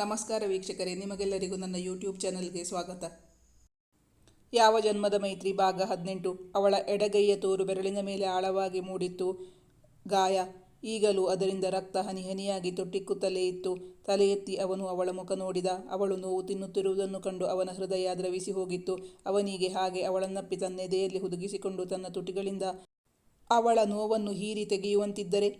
ನಮಸ್ಕಾರ ವೀಕ್ಷಕರೇ, ನಿಮಗೆಲ್ಲರಿಗೂ ನನ್ನ ಯೂಟ್ಯೂಬ್ ಚಾನಲ್ಗೆ ಸ್ವಾಗತ. ಯಾವ ಜನ್ಮದ ಮೈತ್ರಿ ಭಾಗ ಹದಿನೆಂಟು, ಅವಳ ಎಡಗೈಯ ತೋರು ಬೆರಳಿನ ಮೇಲೆ ಆಳವಾಗಿ ಮೂಡಿತ್ತು. ಗಾಯ, ಈಗಲೂ ಅದರಿಂದ ರಕ್ತ ಹನಿ ಹನಿಯಾಗಿ ತೊಟ್ಟಿಕ್ಕುತ್ತಲೇ ಇತ್ತು. ತಲೆ ಎತ್ತಿ ಅವನು ಅವಳ ಮುಖ ನೋಡಿದ, ಅವಳು ನೋವು ತಿನ್ನುತ್ತಿರುವುದನ್ನು ಕಂಡು ಅವನ ಹೃದಯ ದ್ರವಿಸಿ ಹೋಗಿತ್ತು. ಅವನಿಗೆ ಹಾಗೆ ಅವಳನ್ನಪ್ಪಿ ತನ್ನೆದೆಯಲ್ಲಿ ಹುದುಗಿಸಿಕೊಂಡು ತನ್ನ ತುಟಿಗಳಿಂದ ಅವಳ ನೋವನ್ನು ಹೀರಿ ತೆಗೆಯುವಂತಿದ್ದರೆ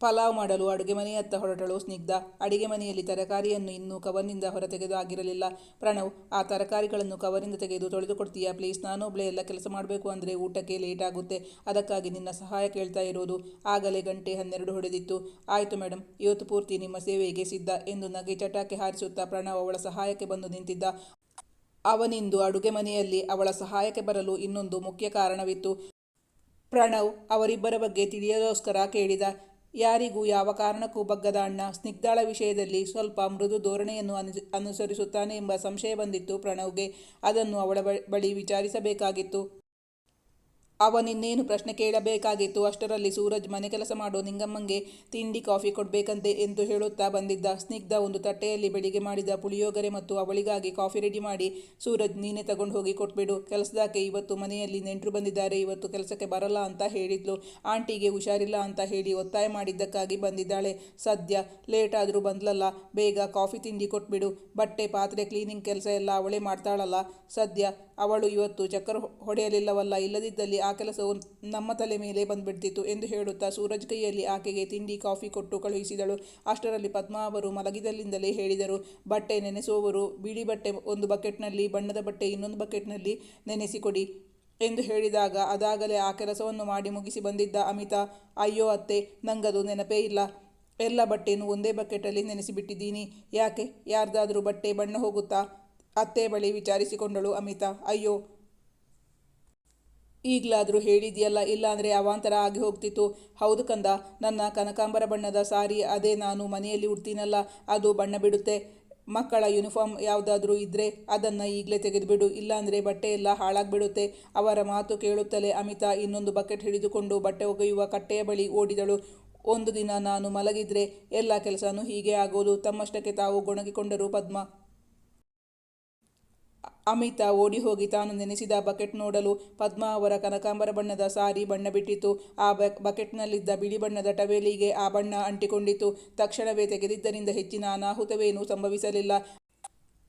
ಪಲಾವ್ ಮಾಡಲು ಅಡುಗೆ ಮನೆಯತ್ತ ಹೊರಟಳು. ಸ್ನಿಗ್ಧ. ಅಡಿಗೆ ಮನೆಯಲ್ಲಿ ತರಕಾರಿಯನ್ನು ಇನ್ನೂ ಕವರ್ನಿಂದ ಹೊರತೆಗೆದು ಆಗಿರಲಿಲ್ಲ. ಪ್ರಣವ್, ಆ ತರಕಾರಿಗಳನ್ನು ಕವರಿಂದ ತೆಗೆದು ತೊಳೆದುಕೊಡ್ತೀಯಾ ಪ್ಲೀಸ್? ನಾನೊಬ್ಳೆ ಎಲ್ಲ ಕೆಲಸ ಮಾಡಬೇಕು ಅಂದರೆ ಊಟಕ್ಕೆ ಲೇಟ್ ಆಗುತ್ತೆ. ಅದಕ್ಕಾಗಿ ನಿನ್ನ ಸಹಾಯ ಕೇಳ್ತಾ ಇರೋದು. ಆಗಲೇ ಗಂಟೆ ಹನ್ನೆರಡು ಹೊಡೆದಿತ್ತು. ಆಯಿತು ಮೇಡಮ್ ಇವತ್ತು ಪೂರ್ತಿ ನಿಮ್ಮ ಸೇವೆಗೆ ಸಿದ್ಧ ಎಂದು ನಗೆ ಚಟಾಕಿ ಹಾರಿಸುತ್ತಾ ಪ್ರಣವ್ ಅವಳ ಸಹಾಯಕ್ಕೆ ಬಂದು ನಿಂತಿದ್ದ. ಅವನಿಂದು ಅಡುಗೆ ಮನೆಯಲ್ಲಿ ಅವಳ ಸಹಾಯಕ್ಕೆ ಬರಲು ಇನ್ನೊಂದು ಮುಖ್ಯ ಕಾರಣವಿತ್ತು. ಪ್ರಣವ್ ಅವರಿಬ್ಬರ ಬಗ್ಗೆ ತಿಳಿಯೋಸ್ಕರ ಕೇಳಿದ. ಯಾರಿಗೂ ಯಾವ ಕಾರಣಕ್ಕೂ ಬಗ್ಗದ ಅಣ್ಣ ಸ್ನಿಗ್ಧಾಳ ವಿಷಯದಲ್ಲಿ ಸ್ವಲ್ಪ ಮೃದು ಧೋರಣೆಯನ್ನು ಅನು ಅನುಸರಿಸುತ್ತಾನೆ ಎಂಬ ಸಂಶಯ ಬಂದಿತ್ತು ಪ್ರಣವ್ಗೆ. ಅದನ್ನು ಅವಳ ಬಳಿ ವಿಚಾರಿಸಬೇಕಾಗಿತ್ತು. ಅವನಿನ್ನೇನು ಪ್ರಶ್ನೆ ಕೇಳಬೇಕಾಗಿತ್ತು? ಅಷ್ಟರಲ್ಲಿ ಸೂರಜ್, ಮನೆ ಕೆಲಸ ಮಾಡೋ ನಿಂಗಮ್ಮಂಗೆ ತಿಂಡಿ, ಕಾಫಿ ಕೊಡಬೇಕಂತೆ ಎಂದು ಹೇಳುತ್ತಾ ಬಂದಿದ್ದ ಸ್ನಿಗ್ಧ ಒಂದು ತಟ್ಟೆಯಲ್ಲಿ ಬೆಳಿಗ್ಗೆ ಮಾಡಿದ ಪುಳಿಯೋಗರೆ ಮತ್ತು ಅವಳಿಗಾಗಿ ಕಾಫಿ ರೆಡಿ ಮಾಡಿ ಸೂರಜ್ ನೀನೇ ತಗೊಂಡು ಹೋಗಿ ಕೊಟ್ಬಿಡು. ಕೆಲಸದಾಕೆ ಇವತ್ತು ಮನೆಯಲ್ಲಿ ನೆಂಟರು ಬಂದಿದ್ದಾರೆ. ಇವತ್ತು ಕೆಲಸಕ್ಕೆ ಬರಲ್ಲ ಅಂತ ಹೇಳಿದ್ಲು. ಆಂಟಿಗೆ ಹುಷಾರಿಲ್ಲ ಅಂತ ಹೇಳಿ ಒತ್ತಾಯ ಮಾಡಿದ್ದಕ್ಕಾಗಿ ಬಂದಿದ್ದಾಳೆ. ಸದ್ಯ ಲೇಟ್ ಆದರೂ ಬಂದ್ಲಲ್ಲ, ಬೇಗ ಕಾಫಿ ತಿಂಡಿ ಕೊಟ್ಬಿಡು. ಬಟ್ಟೆ, ಪಾತ್ರೆ, ಕ್ಲೀನಿಂಗ್ ಕೆಲಸ ಎಲ್ಲ ಅವಳೇ ಮಾಡ್ತಾಳಲ್ಲ. ಸದ್ಯ ಅವಳು ಇವತ್ತು ಚಕ್ಕರ್ ಹೊಡೆಯಲಿಲ್ಲವಲ್ಲ, ಇಲ್ಲದಿದ್ದಲ್ಲಿ ಆ ಕೆಲಸವು ನಮ್ಮ ತಲೆ ಮೇಲೆ ಬಂದ್ಬಿಡ್ತಿತ್ತು ಎಂದು ಹೇಳುತ್ತಾ ಸೂರಜ್ ಕೈಯಲ್ಲಿ ಆಕೆಗೆ ತಿಂಡಿ, ಕಾಫಿ ಕೊಟ್ಟು ಕಳುಹಿಸಿದಳು. ಅಷ್ಟರಲ್ಲಿ ಪದ್ಮಾ ಅವರು ಮಲಗಿದಲ್ಲಿಂದಲೇ ಹೇಳಿದರು, ಬಟ್ಟೆ ನೆನೆಸುವವರು ಬಿಳಿ ಬಟ್ಟೆ ಒಂದು ಬಕೆಟ್ನಲ್ಲಿ, ಬಣ್ಣದ ಬಟ್ಟೆ ಇನ್ನೊಂದು ಬಕೆಟ್ನಲ್ಲಿ ನೆನೆಸಿಕೊಡಿ ಎಂದು ಹೇಳಿದಾಗ ಅದಾಗಲೇ ಆ ಕೆಲಸವನ್ನು ಮಾಡಿ ಮುಗಿಸಿ ಬಂದಿದ್ದ ಅಮಿತಾ, ಅಯ್ಯೋ ಅತ್ತೆ, ನಂಗದು ನೆನಪೇ ಇಲ್ಲ. ಎಲ್ಲ ಬಟ್ಟೆಯನ್ನು ಒಂದೇ ಬಕೆಟಲ್ಲಿ ನೆನೆಸಿಬಿಟ್ಟಿದ್ದೀನಿ. ಯಾಕೆ? ಯಾರ್ದಾದರೂ ಬಟ್ಟೆ ಬಣ್ಣ ಹೋಗುತ್ತಾ? ಅತ್ತೆ ಬಳಿ ವಿಚಾರಿಸಿಕೊಂಡಳು ಅಮಿತಾ, ಅಯ್ಯೋ ಈಗಲಾದರೂ ಹೇಳಿದೆಯಲ್ಲ, ಇಲ್ಲಾಂದರೆ ಅವಾಂತರ ಆಗಿ ಹೋಗ್ತಿತ್ತು. ಹೌದು ಕಂದ, ನನ್ನ ಕನಕಾಂಬರ ಬಣ್ಣದ ಸಾರಿ ಅದೇ ನಾನು ಮನೆಯಲ್ಲಿ ಉಡ್ತೀನಲ್ಲ, ಅದು ಬಣ್ಣ ಬಿಡುತ್ತೆ. ಮಕ್ಕಳ ಯೂನಿಫಾರ್ಮ್ ಯಾವುದಾದ್ರೂ ಇದ್ದರೆ ಅದನ್ನು ಈಗಲೇ ತೆಗೆದುಬಿಡು, ಇಲ್ಲಾಂದರೆ ಬಟ್ಟೆ ಎಲ್ಲ ಹಾಳಾಗಿಬಿಡುತ್ತೆ. ಅವರ ಮಾತು ಕೇಳುತ್ತಲೇ ಅಮಿತಾ ಇನ್ನೊಂದು ಬಕೆಟ್ ಹಿಡಿದುಕೊಂಡು ಬಟ್ಟೆ ಒಗೆಯುವ ಕಟ್ಟೆಯ ಬಳಿ ಓಡಿದಳು. ಒಂದು ದಿನ ನಾನು ಮಲಗಿದ್ರೆ ಎಲ್ಲ ಕೆಲಸನೂ ಹೀಗೆ ಆಗೋದು. ತಮ್ಮಷ್ಟಕ್ಕೆ ತಾವು ಗೊಣಗಿಕೊಂಡರು ಪದ್ಮ. ಅಮಿತಾ ಓಡಿ ಹೋಗಿ ತಾನು ನೆನೆಸಿದ ಬಕೆಟ್ ನೋಡಲು ಪದ್ಮಾ ಅವರ ಕನಕಾಂಬರ ಬಣ್ಣದ ಸಾರಿ ಬಣ್ಣ ಬಿಟ್ಟಿತು ಆ ಬಕೆಟ್ನಲ್ಲಿದ್ದ ಬಿಳಿ ಬಣ್ಣದ ಟವೇಲಿಗೆ ಆ ಬಣ್ಣ ಅಂಟಿಕೊಂಡಿತು ತಕ್ಷಣವೇ ತೆಗೆದಿದ್ದರಿಂದ ಹೆಚ್ಚಿನ ಅನಾಹುತವೇನೂ ಸಂಭವಿಸಲಿಲ್ಲ.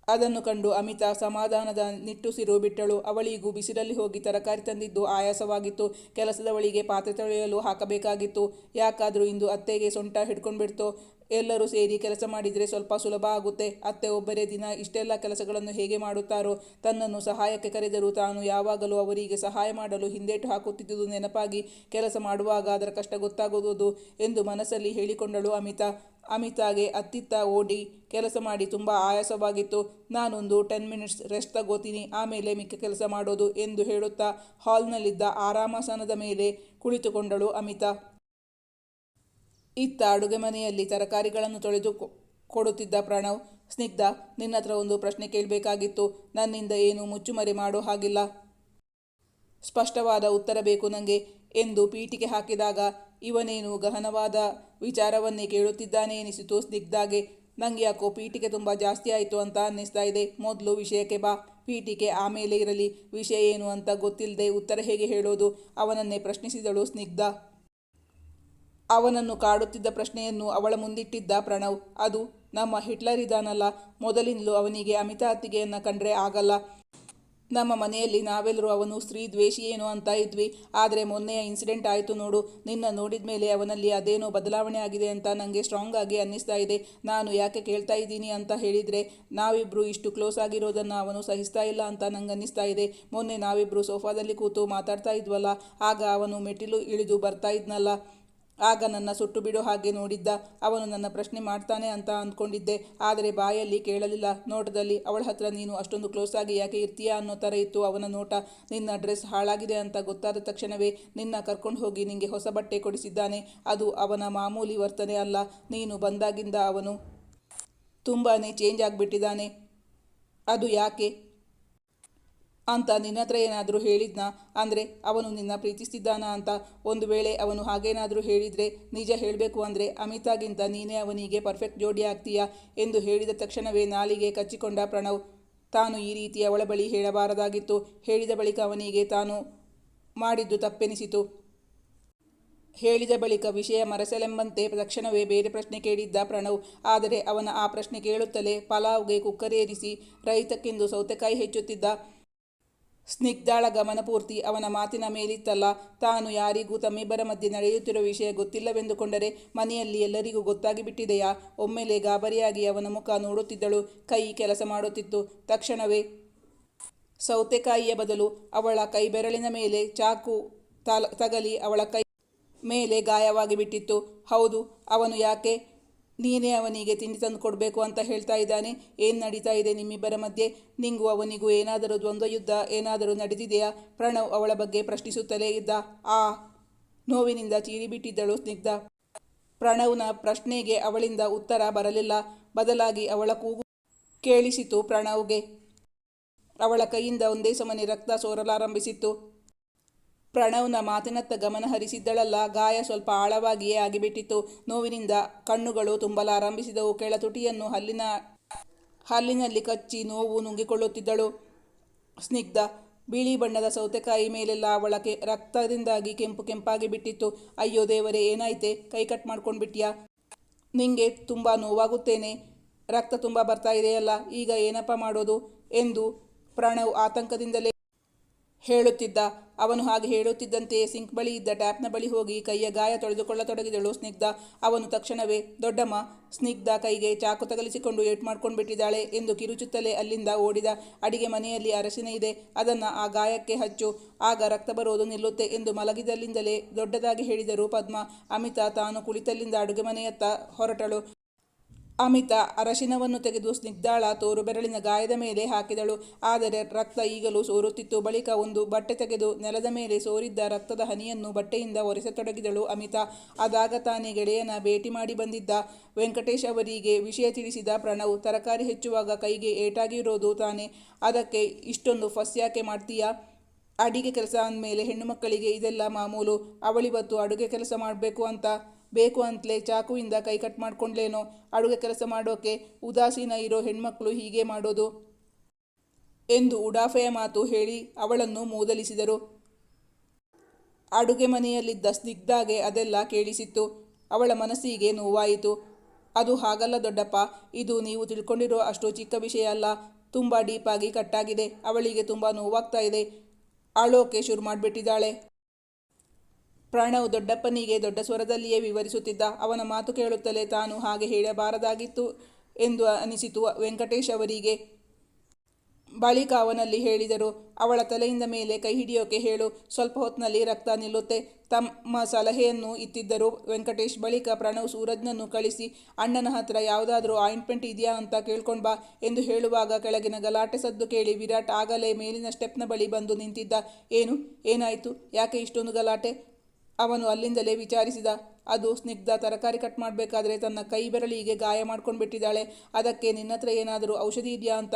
ಅದನ್ನು ಕಂಡು ಅಮಿತಾ ಸಮಾಧಾನದ ನಿಟ್ಟುಸಿರು ಬಿಟ್ಟಳು. ಅವಳಿಗೂ ಬಿಸಿಲಲ್ಲಿ ಹೋಗಿ ತರಕಾರಿ ತಂದಿದ್ದು ಆಯಾಸವಾಗಿತ್ತು. ಕೆಲಸದವಳಿಗೆ ಪಾತ್ರೆ ತೊಳೆಯಲು ಹಾಕಬೇಕಾಗಿತ್ತು. ಯಾಕಾದರೂ ಇಂದು ಅತ್ತೆಗೆ ಸೊಂಟ ಹಿಡ್ಕೊಂಡ್ಬಿಡ್ತೋ. ಎಲ್ಲರೂ ಸೇರಿ ಕೆಲಸ ಮಾಡಿದರೆ ಸ್ವಲ್ಪ ಸುಲಭ ಆಗುತ್ತೆ. ಅತ್ತೆ ಒಬ್ಬರೇ ದಿನ ಇಷ್ಟೆಲ್ಲ ಕೆಲಸಗಳನ್ನು ಹೇಗೆ ಮಾಡುತ್ತಾರೋ, ತನ್ನನ್ನು ಸಹಾಯಕ್ಕೆ ಕರೆದರೂ ತಾನು ಯಾವಾಗಲೂ ಅವರಿಗೆ ಸಹಾಯ ಮಾಡಲು ಹಿಂದೇಟು ಹಾಕುತ್ತಿದ್ದುದು ನೆನಪಾಗಿ ಕೆಲಸ ಮಾಡುವಾಗ ಅದರ ಕಷ್ಟ ಗೊತ್ತಾಗುವುದು ಎಂದು ಮನಸ್ಸಲ್ಲಿ ಹೇಳಿಕೊಂಡಳು ಅಮಿತಾ. ಅಮಿತಾಗೆ ಅತ್ತಿತ್ತ ಓಡಿ ಕೆಲಸ ಮಾಡಿ ತುಂಬ ಆಯಾಸವಾಗಿತ್ತು. ನಾನೊಂದು ಟೆನ್ ಮಿನಿಟ್ಸ್ ರೆಸ್ಟ್ ತಗೋತೀನಿ, ಆಮೇಲೆ ಮಿಕ್ಕ ಕೆಲಸ ಮಾಡೋದು ಎಂದು ಹೇಳುತ್ತಾ ಹಾಲ್ನಲ್ಲಿದ್ದ ಆರಾಮಾಸನದ ಮೇಲೆ ಕುಳಿತುಕೊಂಡಳು ಅಮಿತಾ. ಇತ್ತ ಅಡುಗೆ ಮನೆಯಲ್ಲಿ ತರಕಾರಿಗಳನ್ನು ತೊಳೆದು ಕೊಡುತ್ತಿದ್ದ ಪ್ರಣವ್, ಸ್ನಿಗ್ಧ, ನಿನ್ನ ಹತ್ರ ಒಂದು ಪ್ರಶ್ನೆ ಕೇಳಬೇಕಾಗಿತ್ತು. ನನ್ನಿಂದ ಏನು ಮುಚ್ಚುಮರೆ ಮಾಡೋ ಹಾಗಿಲ್ಲ. ಸ್ಪಷ್ಟವಾದ ಉತ್ತರ ಬೇಕು ನನಗೆ ಎಂದು ಪೀಟಿಗೆ ಹಾಕಿದಾಗ ಇವನೇನು ಗಹನವಾದ ವಿಚಾರವನ್ನೇ ಕೇಳುತ್ತಿದ್ದಾನೆ ಎನಿಸಿತು ಸ್ನಿಗ್ಧಾಗೆ. ನಂಗೆ ಯಾಕೋ ಪೀಠಿಕೆ ತುಂಬ ಜಾಸ್ತಿ ಆಯಿತು ಅಂತ ಅನ್ನಿಸ್ತಾ ಇದೆ. ಮೊದಲು ವಿಷಯಕ್ಕೆ ಬಾ. ಪೀಠಿಕೆ ಆಮೇಲೆ ಇರಲಿ. ವಿಷಯ ಏನು ಅಂತ ಗೊತ್ತಿಲ್ಲದೆ ಉತ್ತರ ಹೇಗೆ ಹೇಳೋದು? ಅವನನ್ನೇ ಪ್ರಶ್ನಿಸಿದಳು ಸ್ನಿಗ್ಧ. ಅವನನ್ನು ಕಾಡುತ್ತಿದ್ದ ಪ್ರಶ್ನೆಯನ್ನು ಅವಳ ಮುಂದಿಟ್ಟಿದ್ದ ಪ್ರಣವ್. ಅದು, ನಮ್ಮ ಹಿಟ್ಲರ್ ಇದಾನಲ್ಲ ಮೊದಲಿಂದಲೂ ಅವನಿಗೆ ಅಮಿತಾ ಅತ್ತಿಗೆಯನ್ನು ಕಂಡ್ರೆ ಆಗಲ್ಲ. ನಮ್ಮ ಮನೆಯಲ್ಲಿ ನಾವೆಲ್ಲರೂ ಅವನು ಸ್ತ್ರೀ ದ್ವೇಷಿಯೇನೋ ಅಂತ ಇದ್ವಿ. ಆದರೆ ಮೊನ್ನೆಯ ಇನ್ಸಿಡೆಂಟ್ ಆಯಿತು ನೋಡು. ನಿನ್ನ ನೋಡಿದ ಮೇಲೆ ಅವನಲ್ಲಿ ಅದೇನೋ ಬದಲಾವಣೆ ಆಗಿದೆ ಅಂತ ನನಗೆ ಸ್ಟ್ರಾಂಗ್ ಆಗಿ ಅನ್ನಿಸ್ತಾ ಇದೆ. ನಾನು ಯಾಕೆ ಕೇಳ್ತಾ ಇದ್ದೀನಿ ಅಂತ ಹೇಳಿದರೆ ನಾವಿಬ್ಬರು ಇಷ್ಟು ಕ್ಲೋಸ್ ಆಗಿರೋದನ್ನು ಅವನು ಸಹಿಸ್ತಾ ಇಲ್ಲ ಅಂತ ನಂಗೆ ಅನ್ನಿಸ್ತಾ ಇದೆ. ಮೊನ್ನೆ ನಾವಿಬ್ಬರು ಸೋಫಾದಲ್ಲಿ ಕೂತು ಮಾತಾಡ್ತಾ ಇದ್ವಲ್ಲ. ಆಗ ಅವನು ಮೆಟ್ಟಿಲು ಇಳಿದು ಬರ್ತಾ ಇದ್ನಲ್ಲ. ಆಗ ನನ್ನ ಸುಟ್ಟು ಬಿಡೋ ಹಾಗೆ ನೋಡಿದ್ದ. ಅವನು ನನ್ನ ಪ್ರಶ್ನೆ ಮಾಡ್ತಾನೆ ಅಂತ ಅಂದ್ಕೊಂಡಿದ್ದೆ. ಆದರೆ ಬಾಯಲ್ಲಿ ಕೇಳಲಿಲ್ಲ. ನೋಟದಲ್ಲಿ, ಅವಳ ಹತ್ರ ನೀನು ಅಷ್ಟೊಂದು ಕ್ಲೋಸ್ ಆಗಿ ಯಾಕೆ ಇರ್ತೀಯಾ ಅನ್ನೋ ಥರ ಇತ್ತು ಅವನ ನೋಟ. ನಿನ್ನ ಡ್ರೆಸ್ ಹಾಳಾಗಿದೆ ಅಂತ ಗೊತ್ತಾದ ತಕ್ಷಣವೇ ನಿನ್ನ ಕರ್ಕೊಂಡು ಹೋಗಿ ನಿಂಗೆ ಹೊಸ ಬಟ್ಟೆ ಕೊಡಿಸಿದ್ದಾನೆ. ಅದು ಅವನ ಮಾಮೂಲಿ ವರ್ತನೆ ಅಲ್ಲ. ನೀನು ಬಂದಾಗಿಂದ ಅವನು ತುಂಬಾ ಚೇಂಜ್ ಆಗಿಬಿಟ್ಟಿದ್ದಾನೆ. ಅದು ಯಾಕೆ? ಅಂತ ನಿನ್ನ ಹತ್ರ ಏನಾದರೂ ಹೇಳಿದ್ನಾ? ಅಂದರೆ ಅವನು ನಿನ್ನ ಪ್ರೀತಿಸ್ತಿದ್ದಾನಾ ಅಂತ ಒಂದು ವೇಳೆ ಅವನು ಹಾಗೇನಾದರೂ ಹೇಳಿದರೆ ನಿಜ ಹೇಳಬೇಕು ಅಂದರೆ ಅಮಿತಾಗಿಂತ ನೀನೇ ಅವನಿಗೆ ಪರ್ಫೆಕ್ಟ್ ಜೋಡಿ ಆಗ್ತೀಯಾ ಎಂದು ಹೇಳಿದ ತಕ್ಷಣವೇ ನಾಲಿಗೆ ಕಚ್ಚಿಕೊಂಡ ಪ್ರಣವ್, ತಾನು ಈ ರೀತಿ ಅವಳ ಬಳಿ ಹೇಳಬಾರದಾಗಿತ್ತು. ಹೇಳಿದ ಬಳಿಕ ಅವನಿಗೆ ತಾನು ಮಾಡಿದ್ದು ತಪ್ಪೆನಿಸಿತು. ಹೇಳಿದ ಬಳಿಕ ವಿಷಯ ಮರೆಸಲೆಂಬಂತೆ ತಕ್ಷಣವೇ ಬೇರೆ ಪ್ರಶ್ನೆ ಕೇಳಿದ್ದ ಪ್ರಣವ್. ಆದರೆ ಅವನ ಆ ಪ್ರಶ್ನೆ ಕೇಳುತ್ತಲೇ ಪಲಾವ್ಗೆ ಕುಕ್ಕರೇರಿಸಿ ರೈತಕ್ಕೆಂದು ಸೌತೆಕಾಯಿ ಹೆಚ್ಚುತ್ತಿದ್ದ. ಸ್ನಿಗ್ಧಾಳ ಗಮನಪೂರ್ತಿ ಅವನ ಮಾತಿನ ಮೇಲಿತ್ತಲ್ಲ. ತಾನು ಯಾರಿಗೂ ತಮ್ಮಿಬ್ಬರ ಮಧ್ಯೆ ನಡೆಯುತ್ತಿರುವ ವಿಷಯ ಗೊತ್ತಿಲ್ಲವೆಂದುಕೊಂಡರೆ ಮನೆಯಲ್ಲಿ ಎಲ್ಲರಿಗೂ ಗೊತ್ತಾಗಿ ಬಿಟ್ಟಿದೆಯಾ ಒಮ್ಮೆಲೆ ಗಾಬರಿಯಾಗಿ ಅವನ ಮುಖ ನೋಡುತ್ತಿದ್ದಳು. ಕೈ ಕೆಲಸ ಮಾಡುತ್ತಿತ್ತು. ತಕ್ಷಣವೇ ಸೌತೆಕಾಯಿಯ ಬದಲು ಅವಳ ಕೈ ಬೆರಳಿನ ಮೇಲೆ ಚಾಕು ತಗಲಿ ಅವಳ ಕೈ ಮೇಲೆ ಗಾಯವಾಗಿ ಬಿಟ್ಟಿತ್ತು. ಹೌದು, ಅವನು ಯಾಕೆ ನೀನೇ ಅವನಿಗೆ ತಿಂಡಿ ತಂದು ಕೊಡಬೇಕು ಅಂತ ಹೇಳ್ತಾ ಇದ್ದಾನೆ. ಏನು ನಡೀತಾ ಇದೆ ನಿಮ್ಮಿಬ್ಬರ ಮಧ್ಯೆ? ನಿಂಗೂ ಅವನಿಗೂ ಏನಾದರೂ ದ್ವಂದ್ವ ಯುದ್ಧ ಏನಾದರೂ ನಡೆದಿದೆಯಾ? ಪ್ರಣವ್ ಅವಳ ಬಗ್ಗೆ ಪ್ರಶ್ನಿಸುತ್ತಲೇ ಇದ್ದ. ಆ ನೋವಿನಿಂದ ಚೀರಿಬಿಟ್ಟಿದ್ದಳು ಸ್ನಿಗ್ಧ. ಪ್ರಣವ್ನ ಪ್ರಶ್ನೆಗೆ ಅವಳಿಂದ ಉತ್ತರ ಬರಲಿಲ್ಲ. ಬದಲಾಗಿ ಅವಳ ಕೂಗು ಕೇಳಿಸಿತು ಪ್ರಣವ್ಗೆ. ಅವಳ ಕೈಯಿಂದ ಒಂದೇ ಸಮನೆ ರಕ್ತ ಸೋರಲಾರಂಭಿಸಿತ್ತು. ಪ್ರಣವ್ನ ಮಾತಿನತ್ತ ಗಮನ ಹರಿಸಿದ್ದಳಲ್ಲ. ಗಾಯ ಸ್ವಲ್ಪ ಆಳವಾಗಿಯೇ ಆಗಿಬಿಟ್ಟಿತ್ತು. ನೋವಿನಿಂದ ಕಣ್ಣುಗಳು ತುಂಬಲಾರಂಭಿಸಿದವು ಕೆಳತುಟಿಯನ್ನು ಹಲ್ಲಿನ, ಹಲ್ಲಿನಲ್ಲಿ ಕಚ್ಚಿ ನೋವು ನುಂಗಿಕೊಳ್ಳುತ್ತಿದ್ದಳು. ಸ್ನಿಗ್ಧ, ಬಿಳಿ ಬಣ್ಣದ ಸೌತೆಕಾಯಿ ಮೇಲೆಲ್ಲ ಅವಳಕ್ಕೆ ರಕ್ತದಿಂದಾಗಿ ಕೆಂಪು ಕೆಂಪಾಗಿ ಬಿಟ್ಟಿತ್ತು. ಅಯ್ಯೋ ದೇವರೇ, ಏನಾಯ್ತೆ? ಕೈ ಕಟ್ ಮಾಡ್ಕೊಂಡು ಬಿಟ್ಟಿಯಾ ನಿಂಗೆ ತುಂಬ ನೋವಾಗುತ್ತೇನೆ. ರಕ್ತ ತುಂಬ ಬರ್ತಾ ಇದೆಯಲ್ಲ, ಈಗ ಏನಪ್ಪ ಮಾಡೋದು? ಎಂದು ಪ್ರಣವ್ ಆತಂಕದಿಂದಲೇ ಹೇಳುತ್ತಿದ್ದ. ಅವನು ಹಾಗೆ ಹೇಳುತ್ತಿದ್ದಂತೆಯೇ ಸಿಂಕ್ ಬಳಿ ಇದ್ದ ಟ್ಯಾಪ್ನ ಬಳಿ ಹೋಗಿ ಕೈಯ ಗಾಯ ತೊಳೆದುಕೊಳ್ಳತೊಡಗಿದಳು ಸ್ನಿಗ್ಧ. ಅವನು ತಕ್ಷಣವೇ, ದೊಡ್ಡಮ್ಮ, ಸ್ನಿಗ್ಧ ಕೈಗೆ ಚಾಕು ತಗಲಿಸಿಕೊಂಡು ಏಟ್ ಮಾಡ್ಕೊಂಡು ಬಿಟ್ಟಿದ್ದಾಳೆ ಎಂದು ಕಿರುಚುತ್ತಲೇ ಅಲ್ಲಿಂದ ಓಡಿದ ಅಡಿಗೆ ಮನೆಯಲ್ಲಿ ಅರಸಿನ ಇದೆ. ಅದನ್ನು ಆ ಗಾಯಕ್ಕೆ ಹಚ್ಚು. ಆಗ ರಕ್ತ ಬರೋದು ನಿಲ್ಲುತ್ತೆ ಎಂದು ಮಲಗಿದಲ್ಲಿಂದಲೇ ದೊಡ್ಡದಾಗಿ ಹೇಳಿದರು ಪದ್ಮ ಅಮಿತಾ ತಾನು ಕುಳಿತಲ್ಲಿಂದ ಅಡುಗೆ ಮನೆಯತ್ತ ಹೊರಟಳು. ಅಮಿತ ಅರಶಿನವನ್ನು ತೆಗೆದು ಸ್ನಿಗ್ಧಾಳ ತೋರು ಬೆರಳಿನ ಗಾಯದ ಮೇಲೆ ಹಾಕಿದಳು. ಆದರೆ ರಕ್ತ ಈಗಲೂ ಸೋರುತ್ತಿತ್ತು. ಬಳಿಕ ಒಂದು ಬಟ್ಟೆ ತೆಗೆದು ನೆಲದ ಮೇಲೆ ಸೋರಿದ್ದ ರಕ್ತದ ಹನಿಯನ್ನು ಬಟ್ಟೆಯಿಂದ ಒರೆಸತೊಡಗಿದಳು ಅಮಿತ. ಅದಾಗ ತಾನೇ ಗೆಳೆಯನ ಭೇಟಿ ಮಾಡಿ ಬಂದಿದ್ದ ವೆಂಕಟೇಶ್ ಅವರಿಗೆ ವಿಷಯ ತಿಳಿಸಿದ ಪ್ರಣವ್, ತರಕಾರಿ ಹೆಚ್ಚುವಾಗ ಕೈಗೆ ಏಟಾಗಿರೋದು ತಾನೇ. ಅದಕ್ಕೆ ಇಷ್ಟೊಂದು ಫಸ್ಯಾಕೆ ಮಾಡ್ತೀಯಾ? ಅಡಿಗೆ ಕೆಲಸ ಅಂದಮೇಲೆ ಹೆಣ್ಣು ಮಕ್ಕಳಿಗೆ ಇದೆಲ್ಲ ಮಾಮೂಲು. ಅವಳಿವತ್ತು ಅಡುಗೆ ಕೆಲಸ ಮಾಡಬೇಕು ಅಂತ ಬೇಕು ಅಂತಲೇ ಚಾಕುವಿಂದ ಕೈ ಕಟ್ ಮಾಡ್ಕೊಂಡ್ಲೇನೋ? ಅಡುಗೆ ಕೆಲಸ ಮಾಡೋಕೆ ಉದಾಸೀನ ಇರೋ ಹೆಣ್ಮಕ್ಳು ಹೀಗೆ ಮಾಡೋದು? ಎಂದು ಉಡಾಫೆಯ ಮಾತು ಹೇಳಿ ಅವಳನ್ನು ಮೂದಲಿಸಿದರು. ಅಡುಗೆ ಮನೆಯಲ್ಲಿದ್ದ ಸ್ನಿಗ್ಧಾಗೆ ಅದೆಲ್ಲ ಕೇಳಿಸಿತ್ತು. ಅವಳ ಮನಸ್ಸಿಗೆ ನೋವಾಯಿತು. ಅದು ಹಾಗಲ್ಲ ದೊಡ್ಡಪ್ಪ, ಇದು ನೀವು ತಿಳ್ಕೊಂಡಿರೋ ಅಷ್ಟು ಚಿಕ್ಕ ವಿಷಯ ಅಲ್ಲ. ತುಂಬ ಡೀಪಾಗಿ ಕಟ್ಟಾಗಿದೆ. ಅವಳಿಗೆ ತುಂಬ ನೋವಾಗ್ತಾ ಇದೆ. ಆಳೋಕೆ ಶುರು ಮಾಡಿಬಿಟ್ಟಿದ್ದಾಳೆ. ಪ್ರಣವ್ ದೊಡ್ಡಪ್ಪನಿಗೆ ದೊಡ್ಡ ಸ್ವರದಲ್ಲಿಯೇ ವಿವರಿಸುತ್ತಿದ್ದ ಅವನ ಮಾತು ಕೇಳುತ್ತಲೇ ತಾನು ಹಾಗೆ ಹೇಳಬಾರದಾಗಿತ್ತು ಎಂದು ಅನಿಸಿತು ವೆಂಕಟೇಶ್ ಅವರಿಗೆ. ಬಳಿಕ ಅವನಲ್ಲಿ ಹೇಳಿದರು, ಅವಳ ತಲೆಯಿಂದ ಮೇಲೆ ಕೈ ಹಿಡಿಯೋಕೆ ಹೇಳು, ಸ್ವಲ್ಪ ಹೊತ್ತಿನಲ್ಲಿ ರಕ್ತ ನಿಲ್ಲುತ್ತೆ, ತಮ್ಮ ಸಲಹೆಯನ್ನು ಇತ್ತಿದ್ದರು. ವೆಂಕಟೇಶ್ ಬಳಿಕ ಪ್ರಣವ್ ಸೂರಜ್ನನ್ನು ಕಳಿಸಿ, ಅಣ್ಣನ ಹತ್ರ ಯಾವುದಾದರೂ ಆಯಿಂಟ್ಮೆಂಟ್ ಇದೆಯಾ ಅಂತ ಕೇಳ್ಕೊಂಡು ಬಾ ಎಂದು ಹೇಳುವಾಗ ಕೆಳಗಿನ ಗಲಾಟೆ ಸದ್ದು ಕೇಳಿ ವಿರಾಟ್ ಆಗಲೇ ಮೇಲಿನ ಸ್ಟೆಪ್ನ ಬಳಿ ಬಂದು ನಿಂತಿದ್ದ. ಏನು? ಏನಾಯಿತು? ಯಾಕೆ ಇಷ್ಟೊಂದು ಗಲಾಟೆ? ಅವನು ಅಲ್ಲಿಂದಲೇ ವಿಚಾರಿಸಿದ, ಅದು ಸ್ನಿಗ್ಧ ತರಕಾರಿ ಕಟ್ ಮಾಡಬೇಕಾದ್ರೆ ತನ್ನ ಕೈ ಬೆರಳಿಗೆ ಗಾಯ ಮಾಡ್ಕೊಂಡು ಬಿಟ್ಟಿದ್ದಾಳೆ ಅದಕ್ಕೆ ನಿನ್ನತ್ರ ಏನಾದರೂ ಔಷಧಿ ಇದೆಯಾ? ಅಂತ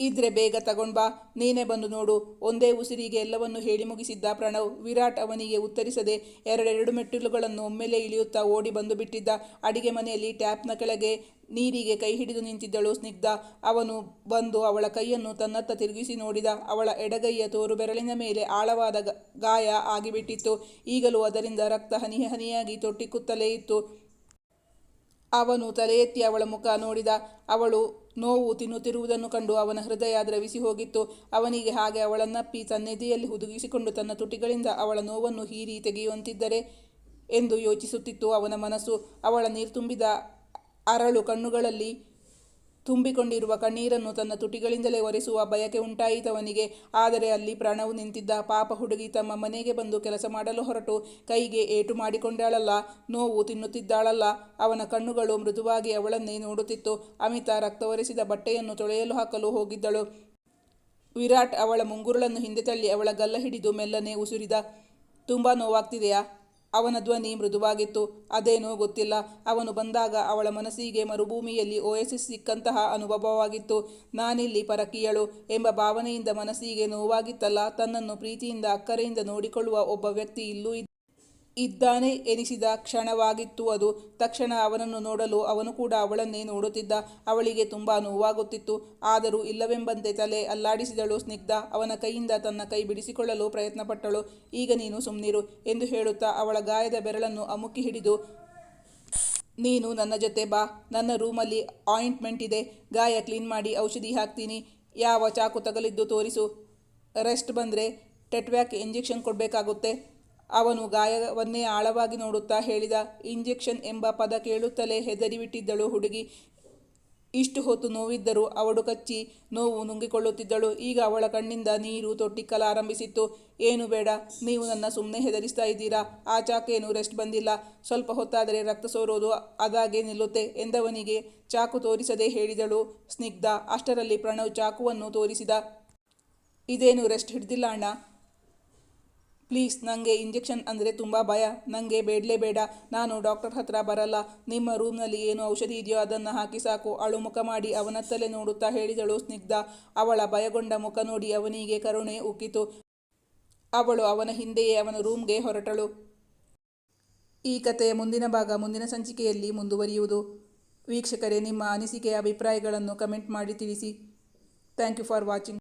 ಇದ್ರೆ ಬೇಗ ತಗೊಂಡ್ಬಾ ನೀನೇ ಬಂದು ನೋಡು. ಒಂದೇ ಉಸಿರಿಗೆ ಎಲ್ಲವನ್ನು ಹೇಳಿ ಮುಗಿಸಿದ್ದ ಪ್ರಣವ್ ವಿರಾಟ್ ಅವನಿಗೆ ಉತ್ತರಿಸದೆ ಎರಡೆರಡು ಮೆಟ್ಟಿಲುಗಳನ್ನು ಒಮ್ಮೆಲೆ ಇಳಿಯುತ್ತಾ ಓಡಿ ಬಂದು ಬಿಟ್ಟಿದ್ದ. ಅಡಿಗೆ ಮನೆಯಲ್ಲಿ ಟ್ಯಾಪ್ನ ಕೆಳಗೆ ನೀರಿಗೆ ಕೈ ಹಿಡಿದು ನಿಂತಿದ್ದಳು ಸ್ನಿಗ್ಧ. ಅವನು ಬಂದು ಅವಳ ಕೈಯನ್ನು ತನ್ನತ್ತ ತಿರುಗಿಸಿ ನೋಡಿದ. ಅವಳ ಎಡಗೈಯ ತೋರು ಬೆರಳಿನ ಮೇಲೆ ಆಳವಾದ ಗಾಯ ಆಗಿಬಿಟ್ಟಿತ್ತು. ಈಗಲೂ ಅದರಿಂದ ರಕ್ತ ಹನಿ ಹನಿಯಾಗಿ ತೊಟ್ಟಿಕ್ಕುತ್ತಲೇ ಇತ್ತು. ಅವನು ತಲೆ ಎತ್ತಿ ಅವಳ ಮುಖ ನೋಡಿದ. ಅವಳು ನೋವು ತಿನ್ನುತ್ತಿರುವುದನ್ನು ಕಂಡು ಅವನ ಹೃದಯ ದ್ರವಿಸಿ ಹೋಗಿತ್ತು. ಅವನಿಗೆ ಹಾಗೆ ಅವಳನ್ನಪ್ಪಿ ಸನ್ನಿಧಿಯಲ್ಲಿ ಹುದುಗಿಸಿಕೊಂಡು ತನ್ನ ತುಟಿಗಳಿಂದ ಅವಳ ನೋವನ್ನು ಹೀರಿ ತೆಗೆಯುವಂತಿದ್ದರೆ ಎಂದು ಯೋಚಿಸುತ್ತಿತ್ತು ಅವನ ಮನಸ್ಸು. ಅವಳ ನೀರು ತುಂಬಿದ ಅರಳು ಕಣ್ಣುಗಳಲ್ಲಿ ತುಂಬಿಕೊಂಡಿರುವ ಕಣ್ಣೀರನ್ನು ತನ್ನ ತುಟಿಗಳಿಂದಲೇ ಒರೆಸುವ ಬಯಕೆ ಉಂಟಾಯಿತವನಿಗೆ. ಆದರೆ ಅಲ್ಲಿ ಪ್ರಾಣವು ನಿಂತಿದ್ದ ಪಾಪ ಹುಡುಗಿ ತಮ್ಮ ಮನೆಗೆ ಬಂದು ಕೆಲಸ ಮಾಡಲು ಹೊರಟು. ಕೈಗೆ ಏಟು ಮಾಡಿಕೊಂಡಾಳಲ್ಲ, ನೋವು ತಿನ್ನುತ್ತಿದ್ದಾಳಲ್ಲ. ಅವನ ಕಣ್ಣುಗಳು ಮೃದುವಾಗಿ ಅವಳನ್ನೇ ನೋಡುತ್ತಿತ್ತು. ಅಮಿತಾ ರಕ್ತ ಒರೆಸಿದ ಬಟ್ಟೆಯನ್ನು ತೊಳೆಯಲು ಹಾಕಲು ಹೋಗಿದ್ದಳು. ವಿರಾಟ್ ಅವಳ ಮುಂಗುರುಳನ್ನು ಹಿಂದೆ ತಳ್ಳಿ ಅವಳ ಗಲ್ಲ ಹಿಡಿದು ಮೆಲ್ಲನೆ ಉಸುರಿದ, ತುಂಬ ನೋವಾಗ್ತಿದೆಯಾ? ಅವನ ಧ್ವನಿ ಮೃದುವಾಗಿತ್ತು. ಅದೇನೋ ಗೊತ್ತಿಲ್ಲ. ಅವನು ಬಂದಾಗ ಅವಳ ಮನಸ್ಸಿಗೆ ಮರುಭೂಮಿಯಲ್ಲಿ ಓಯಸಿಸ್ ಸಿಕ್ಕಂತಹ ಅನುಭವವಾಗಿತ್ತು. ನಾನಿಲ್ಲಿ ಪರಕೀಯಳು ಎಂಬ ಭಾವನೆಯಿಂದ ಮನಸ್ಸಿಗೆ ನೋವಾಗಿತ್ತಲ್ಲ, ತನ್ನನ್ನು ಪ್ರೀತಿಯಿಂದ ಅಕ್ಕರೆಯಿಂದ ನೋಡಿಕೊಳ್ಳುವ ಒಬ್ಬ ವ್ಯಕ್ತಿ ಇಲ್ಲೂ ಇದ್ದಾನೆ ಎನಿಸಿದ ಕ್ಷಣವಾಗಿತ್ತು ಅದು. ತಕ್ಷಣ ಅವನನ್ನು ನೋಡಲು ಅವನು ಕೂಡ ಅವಳನ್ನೇ ನೋಡುತ್ತಿದ್ದ. ಅವಳಿಗೆ ತುಂಬ ನೋವಾಗುತ್ತಿತ್ತು. ಆದರೂ ಇಲ್ಲವೆಂಬಂತೆ ತಲೆ ಅಲ್ಲಾಡಿಸಿದಳು ಸ್ನಿಗ್ಧ. ಅವನ ಕೈಯಿಂದ ತನ್ನ ಕೈ ಬಿಡಿಸಿಕೊಳ್ಳಲು ಪ್ರಯತ್ನಪಟ್ಟಳು. ಈಗ ನೀನು ಸುಮ್ಮನಿರು ಎಂದು ಹೇಳುತ್ತಾ ಅವಳ ಗಾಯದ ಬೆರಳನ್ನು ಅಮುಕಿ ಹಿಡಿದು, ನೀನು ನನ್ನ ಜೊತೆ ಬಾ. ನನ್ನ ರೂಮಲ್ಲಿ ಆಯಿಂಟ್ಮೆಂಟ್ ಇದೆ. ಗಾಯ ಕ್ಲೀನ್ ಮಾಡಿ ಔಷಧಿ ಹಾಕ್ತೀನಿ. ಯಾವ ಚಾಕು ತಗಲಿದ್ದು ತೋರಿಸು. ರೆಸ್ಟ್ ಬಂದರೆ ಟೆಟ್ವ್ಯಾಕ್ ಇಂಜೆಕ್ಷನ್ ಕೊಡಬೇಕಾಗುತ್ತೆ. ಅವನು ಗಾಯವನ್ನೇ ಆಳವಾಗಿ ನೋಡುತ್ತಾ ಹೇಳಿದ, ಇಂಜೆಕ್ಷನ್ ಎಂಬ ಪದ ಕೇಳುತ್ತಲೇ ಹೆದರಿಬಿಟ್ಟಿದ್ದಳು ಹುಡುಗಿ. ಇಷ್ಟು ಹೊತ್ತು ನೋವಿದ್ದರೂ ಅವಳು ಕಚ್ಚಿ ನೋವು ನುಂಗಿಕೊಳ್ಳುತ್ತಿದ್ದಳು. ಈಗ ಅವಳ ಕಣ್ಣಿಂದ ನೀರು ತೊಟ್ಟಿಕ್ಕಲಾರಂಭಿಸಿತ್ತು. ಏನು ಬೇಡ, ನೀವು ನನ್ನ ಸುಮ್ಮನೆ ಹೆದರಿಸ್ತಾ ಇದ್ದೀರಾ? ಆ ಚಾಕೇನು ರೆಸ್ಟ್ ಬಂದಿಲ್ಲ. ಸ್ವಲ್ಪ ಹೊತ್ತಾದರೆ ರಕ್ತ ಸೋರೋದು ಅದಾಗೆ ನಿಲ್ಲುತ್ತೆ ಎಂದವನಿಗೆ ಚಾಕು ತೋರಿಸದೆ ಹೇಳಿದಳು ಸ್ನಿಗ್ಧ. ಅಷ್ಟರಲ್ಲಿ ಪ್ರಣವ್ ಚಾಕುವನ್ನು ತೋರಿಸಿದ, ಇದೇನು ರೆಸ್ಟ್ ಹಿಡ್ದಿಲ್ಲ ಅಣ್ಣ. ಪ್ಲೀಸ್ ನನಗೆ ಇಂಜೆಕ್ಷನ್ ಅಂದರೆ ತುಂಬ ಭಯ. ನನಗೆ ಬೇಡಲೇ ಬೇಡ. ನಾನು ಡಾಕ್ಟರ್ ಹತ್ರ ಬರಲ್ಲ. ನಿಮ್ಮ ರೂಮ್ನಲ್ಲಿ ಏನು ಔಷಧಿ ಇದೆಯೋ ಅದನ್ನು ಹಾಕಿ ಸಾಕು. ಅಳು ಮುಖ ಮಾಡಿ ಅವನತ್ತಲೇ ನೋಡುತ್ತಾ ಹೇಳಿದಳು ಸ್ನಿಗ್ಧ. ಅವಳ ಭಯಗೊಂಡ ಮುಖ ನೋಡಿ ಅವನಿಗೆ ಕರುಣೆ ಉಕ್ಕಿತು. ಅವಳು ಅವನ ಹಿಂದೆಯೇ ಅವನ ರೂಮ್ಗೆ ಹೊರಟಳು. ಈ ಕಥೆಯ ಮುಂದಿನ ಭಾಗ ಮುಂದಿನ ಸಂಚಿಕೆಯಲ್ಲಿ ಮುಂದುವರಿಯುವುದು. ವೀಕ್ಷಕರೇ, ನಿಮ್ಮ ಅನಿಸಿಕೆಯ ಅಭಿಪ್ರಾಯಗಳನ್ನು ಕಮೆಂಟ್ ಮಾಡಿ ತಿಳಿಸಿ. Thank you for watching.